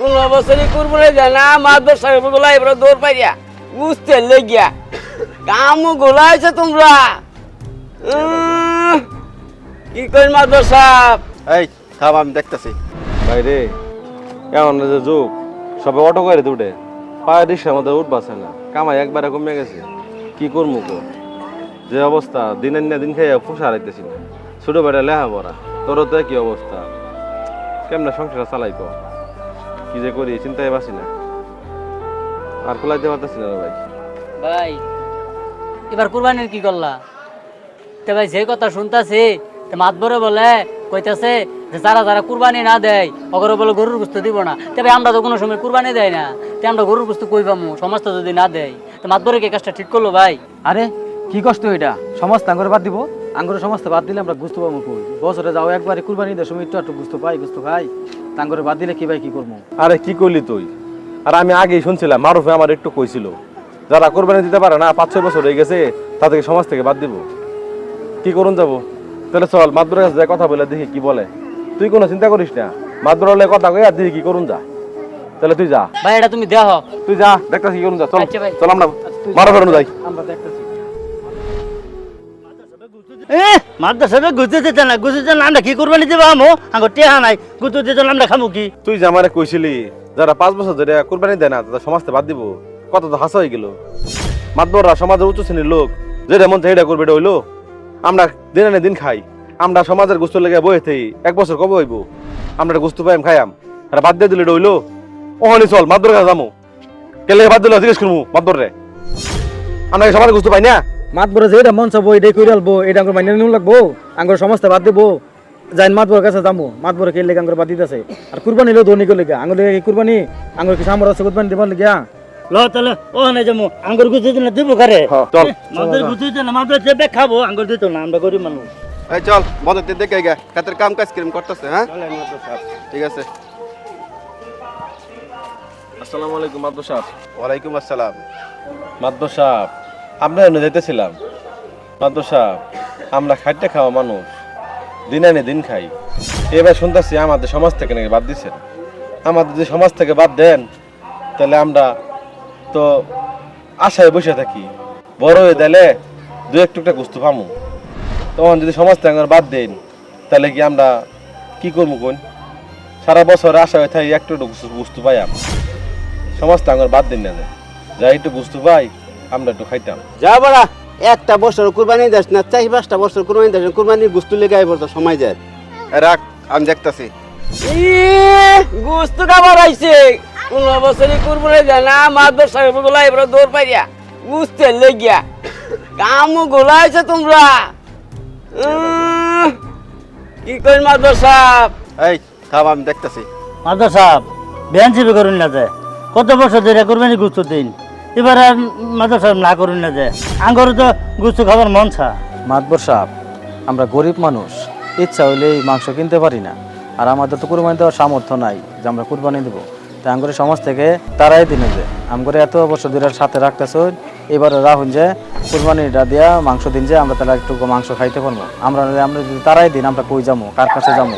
কোন বছরই কুরবানি দেয় না মাদর সাহেবগুলা এবার দৌড় পাইয়া বুঝতে লেগিয়া কাম গোলা আছে তোমরা কি কই মাদর সাহেব এই থাম আমি দেখতেছি। ভাই রে এমন যে যুগ? সবে অটো করে উঠে পায়ে রিক্সার মধ্যে উঠবাছে না। কামাই একবারে কমে গেছে। কি করব কো যে অবস্থা দিনের না দিন খাইয়া ফুসা হারাইতেছি না। ছোট বেটা লেহা পড়া তোর তো কি অবস্থা। কেমনে সংসার চালাই কো যে করি চিন্তায় বাসি না। আর খোলাইতে পারতেছি না ভাই। ভাই এবার কুরবানির কি করলা? তে ভাই যে কথা শুনতাছি তে মাতবরে বলে কইতাছে যে যারা যারা কুরবানি না দেয় অগরে বলে গরুর গুস্ত দিব না। তবে আমরা তো কোনো সময় কুরবানি দেয় না। তে আমরা গরুর গুস্ত কই পামু? সমাজটা যদি না দেয় তো মাতবরে কি কাজটা ঠিক করল ভাই? আরে কি কষ্ট এটা? সমাজ আঙ্গুরে বাদ দিব? আঙ্গুরে সমাজ বাদ দিলে আমরা গুস্ত পাবো কই? বছরে যাও একবারে কুরবানি দেওয়ার সময় একটু একটু গুস্ত পাই গুস্ত খাই। তাঙ্গুরে বাদ দিলে কি ভাই কি করব? আরে কি করলি তুই? আর আমি আগেই শুনছিলাম মারুফে আমার একটু কইছিল। যারা কোরবানি দিতে পারে না পাঁচ ছয় বছর হয়ে গেছে তাদেরকে সমাজ থেকে বাদ দিব। কি করুন যাব? তাহলে চল মাদুরের কাছে কথা বলে দেখি কি বলে। তুই কোনো চিন্তা করিস না মাদুরের কথা কই আর দেখি কি করুন যা। তাহলে তুই যা। ভাই এটা তুমি দেহ। তুই যা দেখতেছি কি করুন যা চল। আচ্ছা। চল আমরা মারো ফেরানো যাই। আমরা দেখতেছি। দিতে না আমরা কি নাই খামু কি? তুই পাঁচ বছর ধরে কোরবানি দেয় না, তাদের সমাজ বাদ দিব। সমাজের উচ্চ শ্রেণির লোক মন করবে এটা হইল। আমরা দিনে না দিন খাই। আমরা সমাজের গোস্ত লেগে বয়ে এক বছর কবে হইব? আমরা গোস্ত পাইম খাইয়াম। আর বাদ দিয়ে দিলে এটা হইল। ওখানে চল মাতবর কাছে যামু। কেলে বাদ দিলে, জিজ্ঞেস করব মাতবর রে আমরা কি সমাজে গোস্ত পাই না? মাত বড় যেটা মন চাবো এটাই করে আলবো এটা আঙ্গুর মাইনে নিউ লাগবো। আঙ্গুর সমাজ বাদ দিব। যাইন মাত বড় কাছে যাব মাত বড় কে লেগে আঙ্গুর বাদ দিতেছে? আর কুরবানি লো ধনী লেগে। আঙ্গুর লেগে কি কুরবানি? আঙ্গুর কি সামর আছে কুরবানি দিবার লেগে? ল তাহলে ও না যাব আঙ্গুর গুছতে না দেবো কারে হ্যাঁ, চল মাদ্রাস গুছতে না মাদ্রাস দেবে খাব। আঙ্গুর দিত না আমরা গরিব মানুষ। এই চল দেখে গে কাতের কাম কাজ কিরম করতেছে হ্যাঁ? ঠিক আছে। আসসালামু আলাইকুম মাদ্র সাহেব। ওয়ালাইকুম আসসালাম। মাদ্র সাহেব। আমরা এনে যেতেছিলাম মাদ্র সাহেব আমরা খাইতে খাওয়া মানুষ, দিন আনে দিন খাই। এবার শুনতেছি আমাদের সমাজ থেকে নাকি বাদ দিচ্ছেন আমাদের যদি সমাজ থেকে বাদ দেন, তাহলে আমরা তো আশায় বসে থাকি। বড় হয়ে দিলে দু একটু একটা গুস্তু পামু তখন যদি সমাজ থেকে বাদ দেন, তাহলে কি আমরা কি করব কোন? সারা বছর আশা হয়ে থাকি একটু একটু গুস্তু- পাই আমরা। সমাজ থেকে বাদ দিন না যায়। যা একটু গুস্তু পাই আমরা একটু খাইতাম। যা বাড়া একটা বছর কুরবানি দেস না চাই পাঁচটা বছর কুরবানি দেস কুরবানির গুস্তু লেগে আইবর তো সময় যায়। রাখ আমি দেখতাছি। গোস্ত খাবার আইছে। কোন বছরই কুরবানি দেয় না মাদর সাহেবগুলা এবার দৌড় পাইয়া বুঝতে লেগিয়া। কাম গোলা আছে তোমরা। কি কই মাদর সাহেব এই থাম আমি দেখতাছি। মাদ্রাস সাহেব বেন চিবি করুন না কত বছর ধরে কুরবানি গুস্তু দিন? এবার আর মাদ্রাস সাহেব না করুন না যে। আঙ্গুর তো গুস্ত খাবার মন ছা। মাতবর সাহেব আমরা গরিব মানুষ ইচ্ছা হইলেই মাংস কিনতে পারি না। আর আমাদের তো কুরবানি দেওয়ার সামর্থ্য নাই যে আমরা কুরবানি দেবো। তাই আঙ্গুরের সমাজ থেকে তারাই দিনে যে। আমগরে এত বছর ধরে সাথে রাখতেছ এবার রাহুল যে কুরবানিটা দিয়া মাংস দিন যে আমরা তাহলে একটু মাংস খাইতে পারব। আমরা আমরা যদি তারাই দিন আমরা কই যাব? কার কাছে যাব?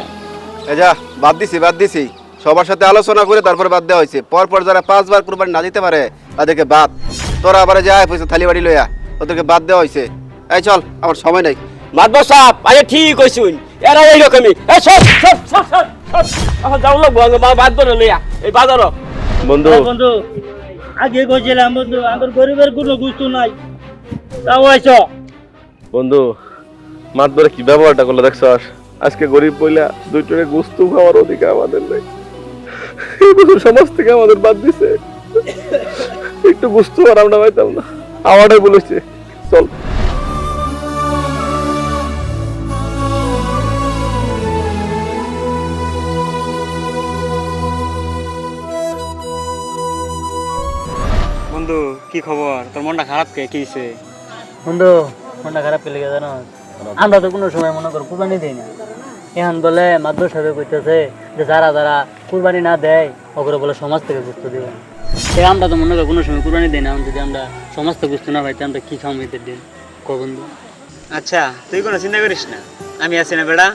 এই যা বাদ দিছি বাদ দিছি। সবার সাথে আলোচনা করে তারপরে বাদ দেওয়া হয়েছে। পর পর যারা পাঁচবার কুরবানি না দিতে পারে তাদেরকে বাদ। তোরা আবার যায় পয়সা থালি বাড়ি লইয়া ওদেরকে বাদ দেওয়া হয়েছে। এই চল আমার সময় নাই। মাদর সাহেব আরে ঠিক কইছুন এরা এইরকমই এ সব সব সব সব সব যাও লোক বাদ ধরে লইয়া। এই বাজার বন্ধু। বন্ধু। আগে কইছিলাম বন্ধু আমার গরিবের কোনো গুস্ত নাই। তাও আইছ। বন্ধু মাতবরে কি ব্যবহারটা করল দেখছস আজকে গরিব বইলা দুই টনে গুস্তু খাওয়ার অধিকার আমাদের নাই। এই বছর সমাজ থেকে আমাদের বাদ দিছে। একটু আমরা পাইতাম না আমারটাই বলেছে চল। বন্ধু কি খবর? তোর মনটা খারাপ কে? কি হইছে? বন্ধু মনটা খারাপ পেলে জানো আমরা তো কোনো সময় মনে কর কুরবানি দিই না। এখন বলে মাদ্রাসাতে কইতেছে যে যারা যারা কুরবানি না দেয় ওগুলো বলে সমাজ থেকে গুরুত্ব দিবে। সে আমরা তো মনে কর কোনো সময় কুরবানি দিই না যদি আমরা সমাজ থেকে গুরুত্ব না পাইতে আমরা কি খাম ঈদের দিন? ক বন্ধু? আচ্ছা তুই কোনো চিন্তা করিস না। আমি আছি না বেড়া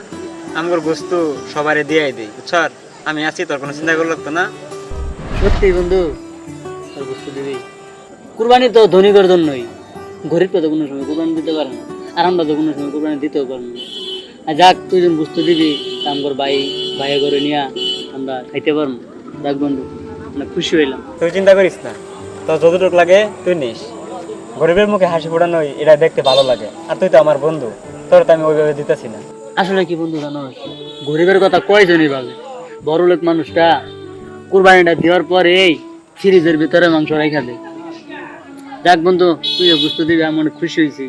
আমার বস্তু সবারে দিয়াই দিই বুঝছর? আমি আছি তোর কোনো চিন্তা করল তো না। সত্যি বন্ধু তোর বুঝতে দিবি। কুরবানি তো ধনীকর জন্যই। গরিব তো কোনো সময় কুরবানি দিতে পারে না আর আমরা তো কোনো সময় কুরবানি দিতেও পারি না। যাক তুই যখন বুঝতে দিবি আমগর ভাই ভাইয়া করে নিয়ে আমরা খাইতে পারব। যাক বন্ধু আমরা খুশি হইলাম। তুই চিন্তা করিস না তো যতটুকু লাগে তুই নিস। গরিবের মুখে হাসি ফোটানোই এটা দেখতে ভালো লাগে আর তুই তো আমার বন্ধু তোর তো আমি ওইভাবে দিতেছি না। আসলে কি বন্ধু জানো গরিবের কথা কয়জনই ভাবে? বড় লোক মানুষটা কুরবানিটা দেওয়ার পরে এই ফ্রিজের ভিতরে মাংস রেখা দেয়। যাক বন্ধু তুইও বুঝতে দিবি আমি অনেক খুশি হয়েছি।